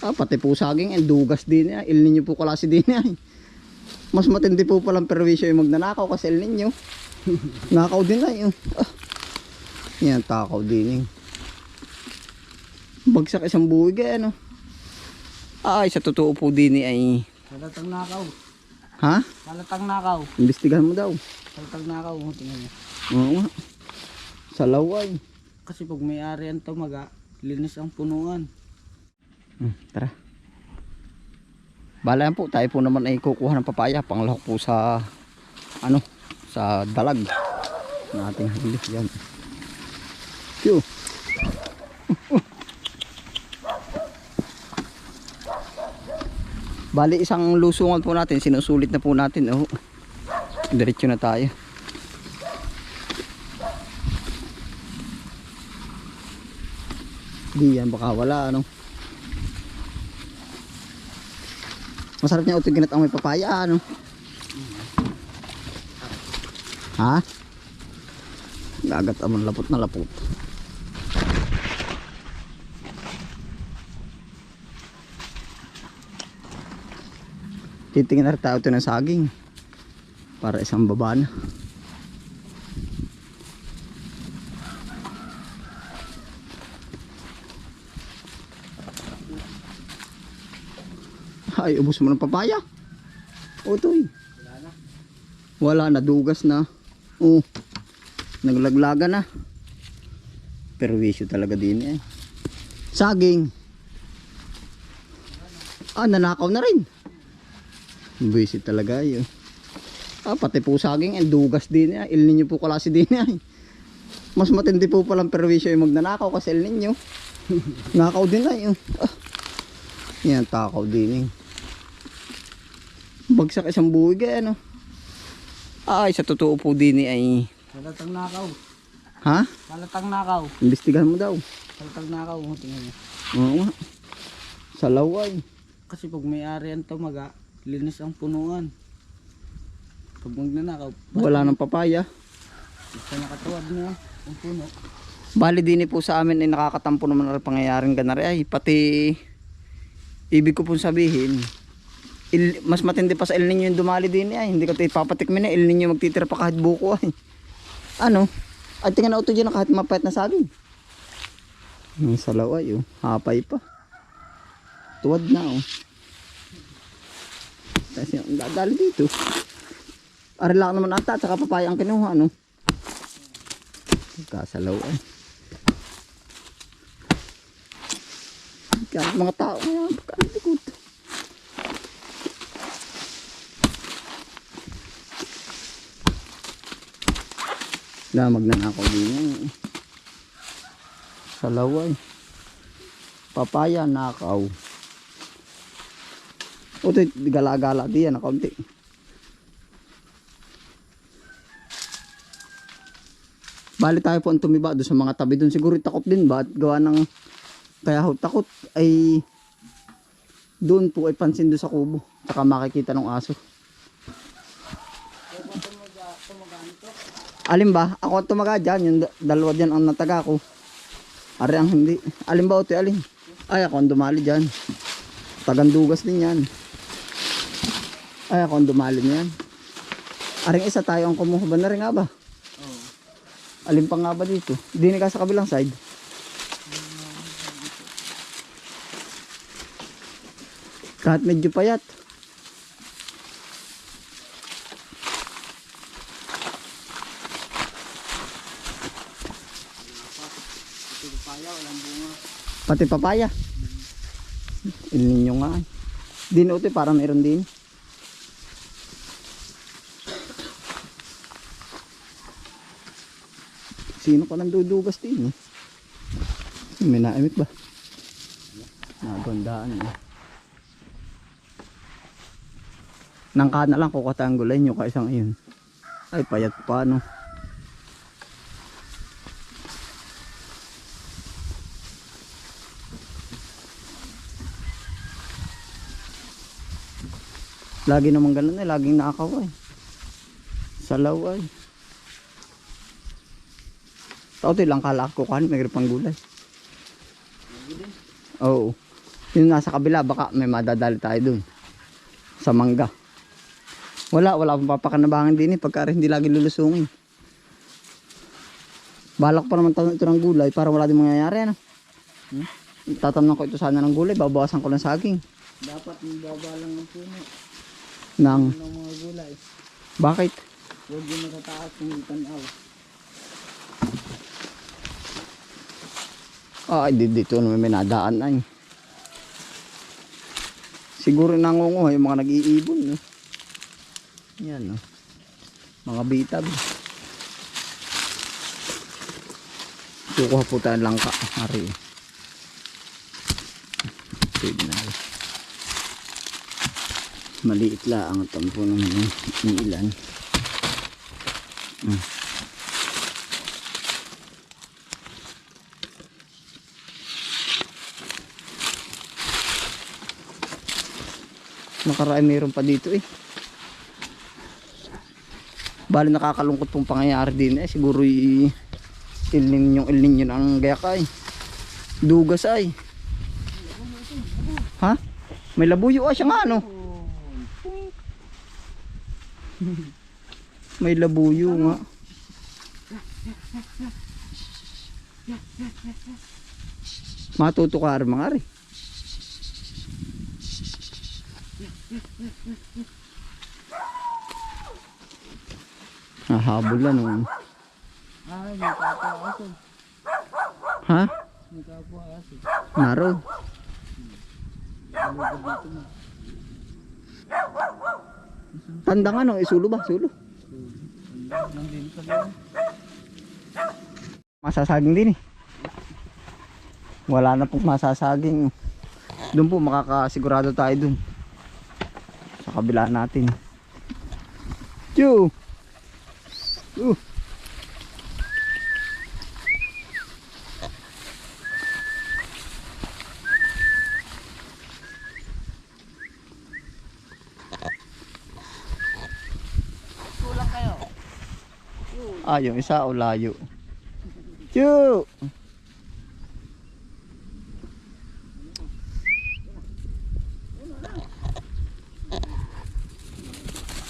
Ah, pati po saging, ang dugas din niya. Il Nino po klase din niya. eh. Mas matindi po palang perwisyo yung magnanakaw kasi El Nino. Nakaw din na yun. Ah. Yan, takaw din yun. Bagsak isang buwig eh, ano. Ay, sa totoo po din eh, ay... Kalatang nakaw. Ha? Kalatang nakaw. Imbestigahan mo daw. Kalatang nakaw. Oh, tingnan niyo. Oo nga. Sa laway. Kasi pag may-ari ang tumaga, linis ang punuan. Hmm, tara. Bala yan po, tayo po naman ay kukuha ng papaya. Panglahok po sa, ano, sa dalag. Na ating hili. Yan. Phew. Bali isang lusungan po natin, sinusulit na po natin. Oh. Diretso na tayo. Di yan, baka wala ano. Masarap niya utog ginat ang may papaya ano. Ha? Gagat amon lapot na lapot. Titingin na tayo ito ng saging. Para isang baba Ay, ubos mo ng papaya. Otoy. Wala na. Wala na, dugas na. Oh. Naglaglaga na. Perwisyo talaga din eh. Saging. Ah, nanakaw na rin. Busy talaga yun. Ah, pati po saging, ang dugas din eh. Il Nino po klase din eh. Mas matindi po palang perwisyo yung magnanakaw kasi El Nino. Nakaw din na yun. Ah. Yan, takaw din eh. Bagsak isang buwig eh, ano. Ay, sa totoo po din eh, ay... Kalatang nakaw. Ha? Kalatang nakaw. Imbestigahan mo daw. Kalatang nakaw. Oh, tingnan niyo. Oo nga. Sa laway. Kasi pag may-ari ang tumaga, linis ang punuan. Pag magnanakaw, Wala nang papaya. basta nakatuwad na ang puno. Bali din eh po sa amin ay nakakatampo naman ang pangyayaring ganari ay pati ibig ko pong sabihin il, mas matindi pa sa El Nino yung dumali din ay hindi ko tayo ipapatikmin na El Nino magtitira pa kahit buko ay ano? Ay tingnan na ito dyan kahit mapayat na saging. Yung sa laway oh. Hapay pa. Tuwad na oh. Kasi ang dadali dito. Ari lang naman ata at saka papaya ang kinuha ano kasalaw ay Kahit mga tao ngayon, pagkalikod. Na magnanakaw din yan. eh. Sa laway. Papaya, nakaw. O, ito, gala-gala di yan, na kaunti. Bali tayo po ang tumiba doon sa mga tabi doon. Siguro takot din ba? At gawa ng kaya ho, takot ay doon po ay pansin doon sa kubo. Saka makikita ng aso. Alin ba? Ako ang tumaga dyan. Yung da- dalawa dyan ang nataga ko. Ari ang hindi. Alin ba ito? Alin? Ay ako ang dumali dyan. Tagandugas din yan. Ay ako ang dumali niyan. Aring isa tayo ang kumuha na rin nga ba? Oo. Alin pa nga ba dito? Di ka sa kabilang side. Kahit medyo payat. Papaya, walang bunga. Pati papaya. Ilin nyo nga. eh. Dinuti parang meron din. Sino pa nang dudugas din eh? May naimik ba? Nagandaan eh. Nangka na lang kukatanggulay nyo kaisang iyon. Ay payat pa no. Lagi naman ganun eh, laging nakakaway. Sa laway. Tao lang kalak ko kan, may pang gulay. Oo. Yung nasa kabila, baka may madadali tayo dun. Sa mangga. Wala, wala akong papakanabangan din eh, pagka hindi lagi lulusungin. Balak pa naman tayo ito ng gulay para wala din mangyayari ano. Hmm? Tatamnan ko ito sana ng gulay, babawasan ko ng saging. Dapat mababa lang ng puno ng mga gulay. bakit? Huwag yung nakataas yung tanaw. Ah, di dito naman may nadaan ay. Siguro nangunguha yung mga nag-iibon. No? Yan, no? Mga bitab. Kukuha po tayo ng langka. Ari. Tignan. Maliit lang ang tampo ng, ng ilan. Hmm. Nakaraan mayroon pa dito eh. Bali nakakalungkot pong pangyayari din eh. Siguro i ilnin yung ilnin yun ang gayak ay. Dugas ay. Ha? May labuyo ah siya nga ano. May labuyo nga. Matutukar mga rin. Nahabol na nun. Ay, may kapwa aso. Ha? May kapwa aso. Naro. Dito. Tandang ano, isulo ba? Sulo. Masasaging din eh. Wala na pong masasaging. Doon po makakasigurado tayo doon. Sa kabila natin. Chew! Ah, yung isa o layo. Chew!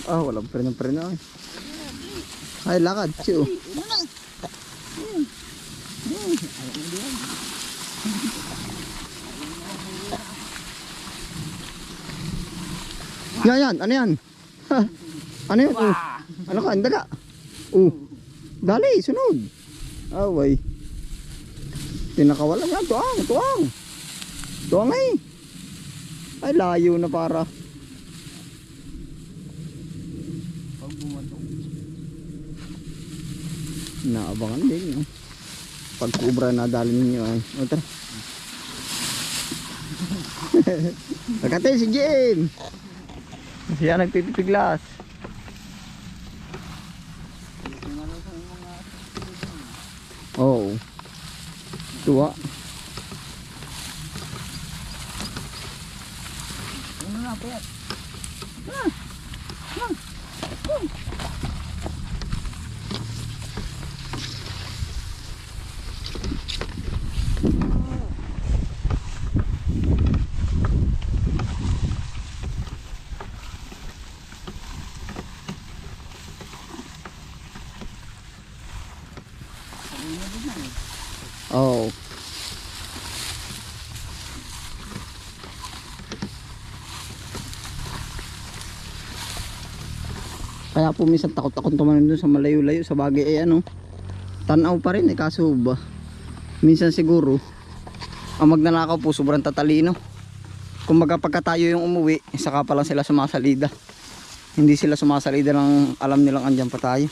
Ah, walang preno-preno eh. Ay, lakad, chew. Yan, yan, ano yan? Ha, ano yan? Oh, ano ka, ang daga? Oh, dali, sunod. Away. Tinakawalan yan, tuwang, tuwang. Tuwang eh. Ay, layo na para. Pag bumatong. Naabangan din. Oh. Pag kubra na dali ninyo ay. O tara. Nakate si Jim. Siya nagpipiglas. Tingnan sa mga Oo. Tuwa. Ano na, pet? Oo. Kaya po minsan takot akong tumanon dun sa malayo-layo sa bagay eh ano. Tanaw pa rin eh kaso ba. Minsan siguro ang magnanakaw po sobrang tatalino. Kumbaga pagka tayo yung umuwi, saka pa lang sila sumasalida. Hindi sila sumasalida ng alam nilang andyan pa tayo.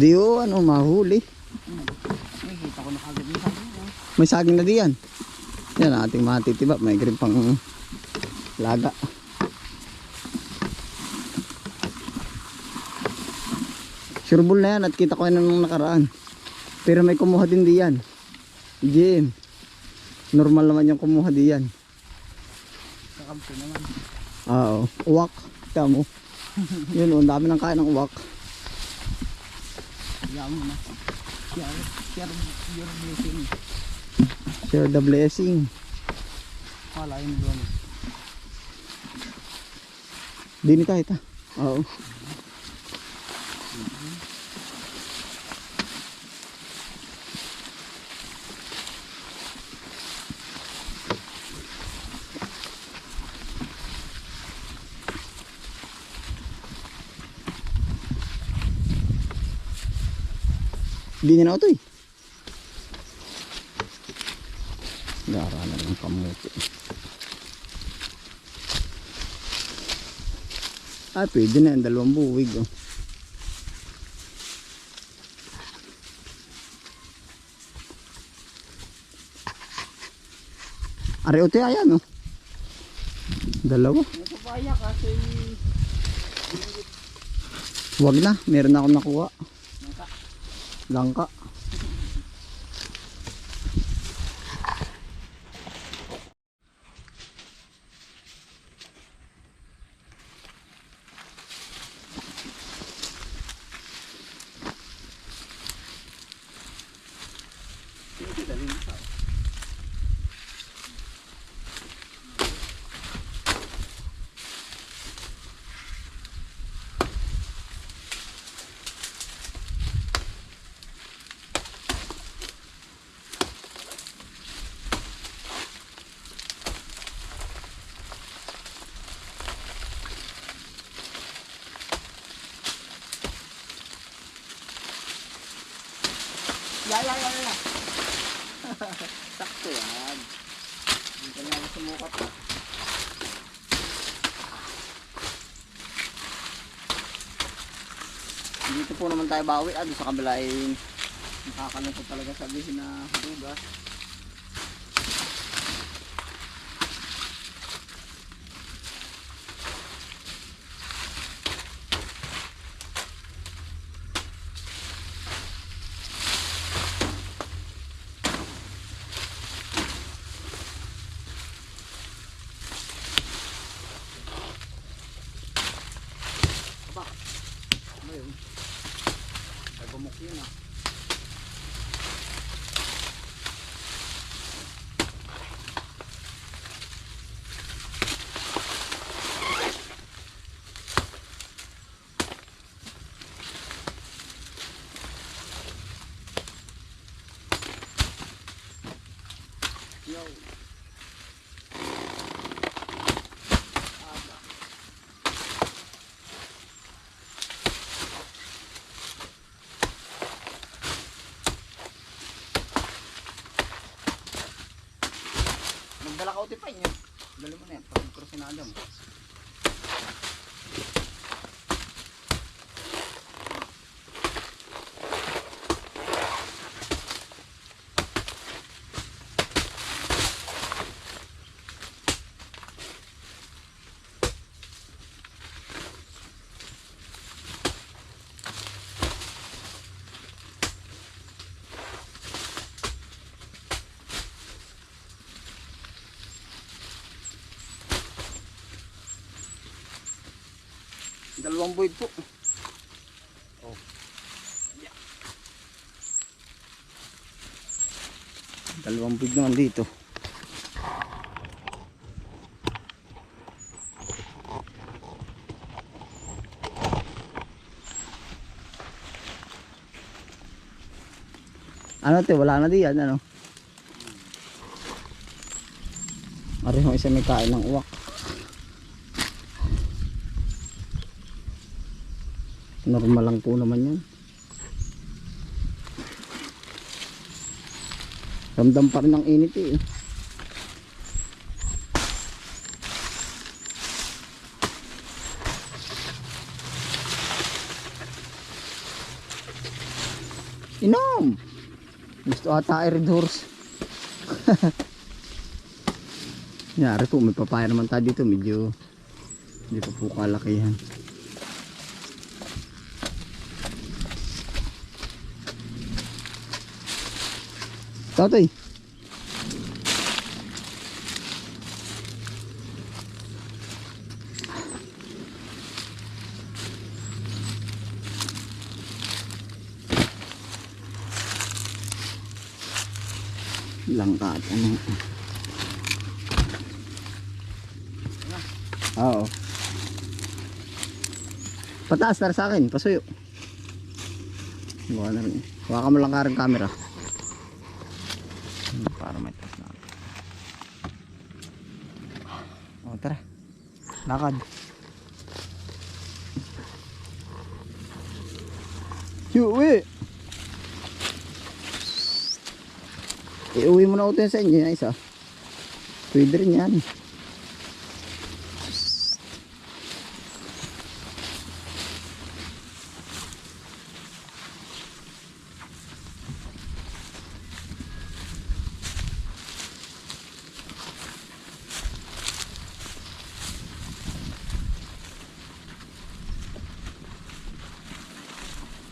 Di o ano mahuli. Nakikita ko na kagad yung sabi mo. May saging na diyan. Yan ang ating matitiba. May green pang laga. Sureball na yan at kita ko yan nung nakaraan. Pero may kumuha din diyan. Jim. Normal naman yung kumuha diyan. Sa kampo naman. Oo. Uwak. Tamo. Yun, oh, ang dami ng kain ng uwak. Yaman na. Share, share your blessing. Share the blessing. Wala yung doon. Dini tayo ta. Oo. Dini na ito eh. Gara na ng kamuti. Ah, pwede na yan. Dalawang buwig. Oh. Are ote ayan oh. Dalawa. Wag na. Meron na akong nakuha. Langka. Ya, ya, ya. Sakto yan. Hindi ka naman sumukat ah. Dito po naman tayo bawi. Ah, sa kabila ay nakakalungkot talaga sabihin na hugas. Dalawang buwid po. Oh. Yeah. Dalawang buwid naman dito. Ano te, wala na diyan, ano? Ari yung isa may kain ng uwak. Normal lang po naman yan. Ramdam pa rin ang init eh. Inom! Gusto ata ay red horse. Yari po, may papaya naman tayo dito. Medyo hindi pa po kalakihan. Tatay. Langka at ano. Oo. Pataas na sa akin, pasuyo. Buka na rin. Huwag mo lang ka rin camera. Para may taas na. O tara. Lakad. Yuwi! Iuwi mo na ito sa inyo, yung isa. Pwede rin yan.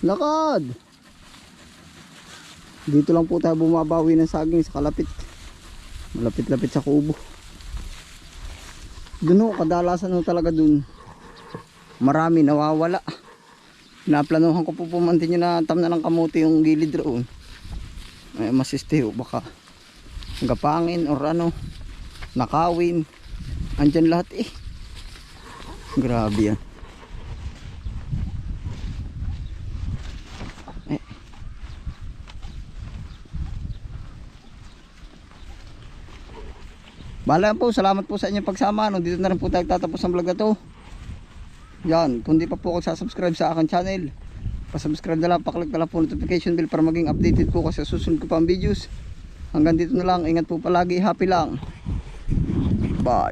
Lakad! Dito lang po tayo bumabawi ng saging sa kalapit. Malapit-lapit sa kubo. Doon kadalasan ho talaga dun. Marami nawawala. Naplanuhan ko po pumantin nyo na tam na ng kamuti yung gilid roon. Ay, masiste ho, baka gapangin or ano, nakawin. Andyan lahat eh. Grabe yan. Bala po, salamat po sa inyong pagsama. No? Dito na rin po tayo tatapos ang vlog na to. Yan, kung di pa po ako sasubscribe sa akin channel, pasubscribe na lang, paklik na lang po notification bell para maging updated po kasi susunod ko pa ang videos. Hanggang dito na lang, ingat po palagi, happy lang. Bye.